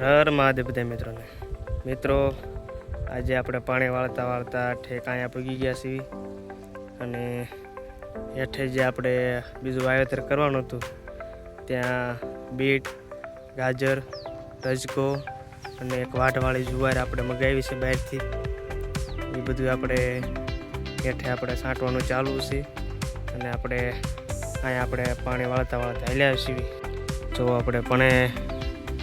હર મહાદેવ બધા મિત્રોને. મિત્રો, આજે આપણે પાણી વાળતા વાળતા ઠેકાણે પૂગી ગયા છીએ અને હેઠે જે આપણે બીજું વાવેતર કરવાનું હતું, ત્યાં બીટ, ગાજર, રજકો અને એક વાટવાળી જુવાર આપણે મગાવી છે બહારથી. એ બધું આપણે હેઠે આપણે છાંટવાનું ચાલુ છે અને આપણે અહીંયા આપણે પાણી વાળતા વાળતા હાલ્યા છીએ. જો આપણે પણ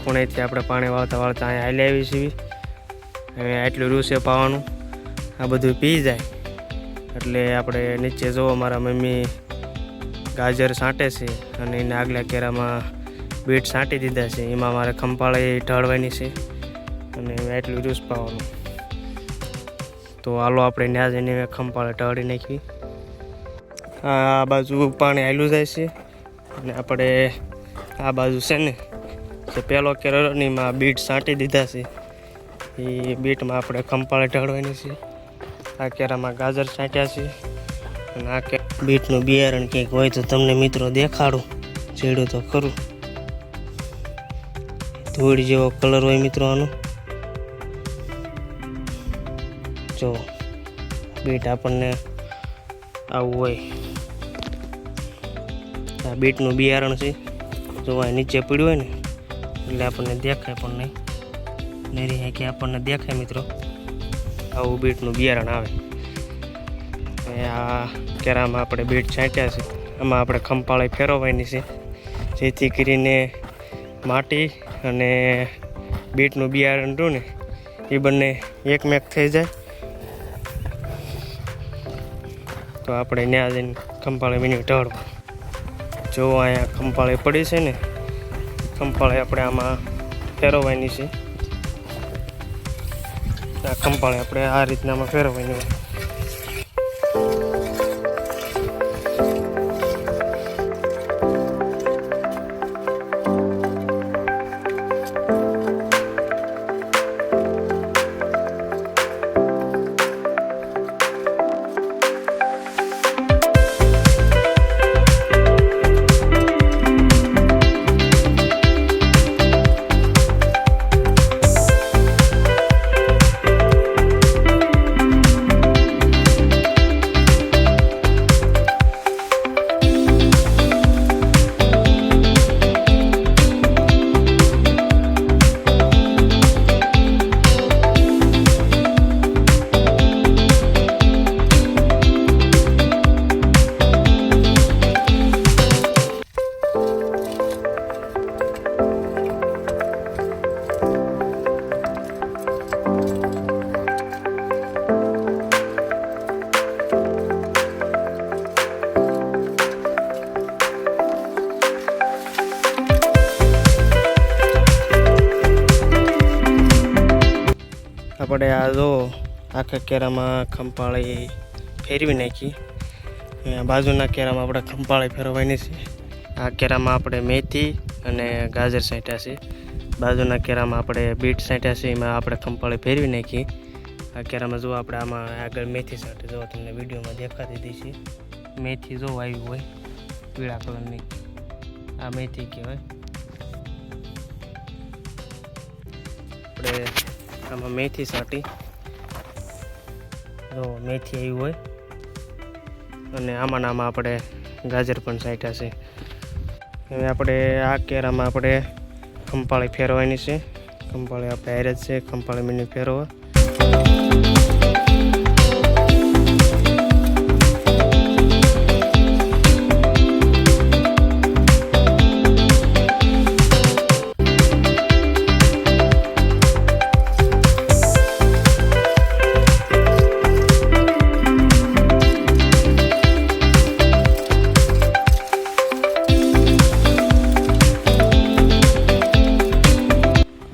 ખૂણેથી આપણે પાણી વાળતા વાળતા અહીંયા હાલી આવી છીએ. હવે આટલું રૂસે પાવાનું આ બધું પી જાય. એટલે આપણે નીચે જોવો, મારા મમ્મી ગાજર સાંટે છે અને એને આગલા કેરામાં બીટ સાંટી દીધા છે. એમાં મારે ખંપાળે ઢળવાની છે અને આટલું રૂસ પાવાનું તો હાલો આપણે ત્યાં જઈને ખંપાળે ઢળી નાખી. આ બાજુ પાણી હાલ્યું જાય છે અને આપણે આ બાજુ છે ને જે પહેલો કેરોનીમાં બીટ છાંટી દીધા છે. એ બીટમાં આપણે ખંપાળે ઢળવાની છે. આ કેરામાં ગાજર છાંટ્યા છે. અને આ કે બીટનું બિયારણ કંઈક હોય તો તમને મિત્રો દેખાડું. ચીડું તો ખરું. ધૂળ જેવો કલર હોય મિત્રો આનો. જો, બીટ આપણને આવું હોય. આ બીટનું બિયારણ છે. જો નીચે પડ્યું હોય ને એટલે આપણને દેખાય પણ નહીં. નરી કે આપણને દેખાય મિત્રો. આવું બીટનું બિયારણ આવે. આ કેરામાં આપણે બીટ છાંટ્યા છે? આમાં આપણે ખંપાળી ફેરવવાની છે. જેથી કરીને માટી અને બીટનું બિયારણ રહ્યું ને, એ બંને એકમેક થઈ જાય. તો આપણે ત્યાં જઈને ખંપાળી મિનિટ ઢળવા. જો અહીંયા ખંપાળી પડી છે ને ખંપાળે આપણે આમાં ફેરવવાની છે. આ ખંપાળે આપણે આ રીતના આમાં ફેરવવાની હોય. આપણે આ જો આખા કેરામાં ખંપાળી ફેરવી નાખી. બાજુના કેરામાં આપણે ખંપાળી ફેરવવાની છે. આ કેરામાં આપણે મેથી અને ગાજર સાંટ્યા છે. બાજુના કેરામાં આપણે બીટ સાંટ્યા છે, એમાં આપણે ખંપાળી ફેરવી નાખી. આ કેરામાં જો આપણે આમાં આગળ મેથી સાંટી જો તમને વિડીયોમાં દેખાતી દીધી છે. મેથી જો આવી હોય, પીળા કલરની. આ મેથી કહેવાય. આપણે આમાં મેથી સાટી. જો મેથી આવી હોય. અને આમાં નામાં આપણે ગાજર પણ સાંટ્યા છે. હવે આપણે આ કેરામાં આપણે ખંપાળી ફેરવાની છે. ખંપાળી આપણે હારે છે, ખંપાળી મીની ફેરવવા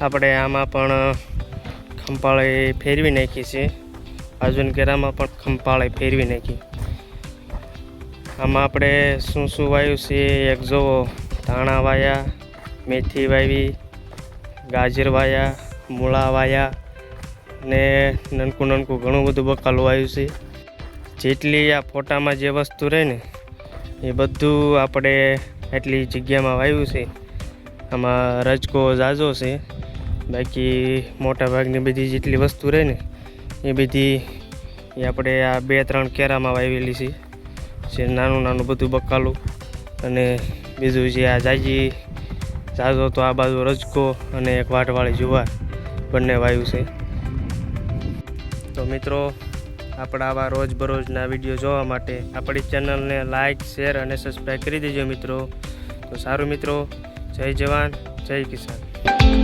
આપણે આમાં પણ ખંપાળી ફેરવી નાખી છે. અર્જુન કેરામાં પણ ખંપાળી ફેરવી નાખી. આમાં આપણે શું શું વાવ્યું છે એક જોવો. ધાણા વાયા, મેથી વાવી, ગાજર વાયા, મૂળા વાયા ને નનકું નનકું ઘણું બધું બકાલું આવ્યું છે. જેટલી આ ફોટામાં જે વસ્તુ રહે ને, એ બધું આપણે એટલી જગ્યામાં વાવ્યું છે. આમાં રજકો ઝાઝો છે. બાકી મોટા ભાગની બધી જેટલી વસ્તુ રહે ને, એ બધી એ આપણે આ બે ત્રણ કેરામાં વાવેલી છે. જે નાનું નાનું બધું બકાલું અને બીજું જે આ જાજી, જાજો તો આ બાજુ રજકો અને એક વાટવાળી જુવાર બંને વાયુ છે. તો મિત્રો, આપણા આવા રોજબરોજના વીડિયો જોવા માટે આપણી ચેનલને લાઇક શેર અને સબસ્ક્રાઈબ કરી દેજો મિત્રો. તો સારું મિત્રો, જય જવાન, જય કિસાન.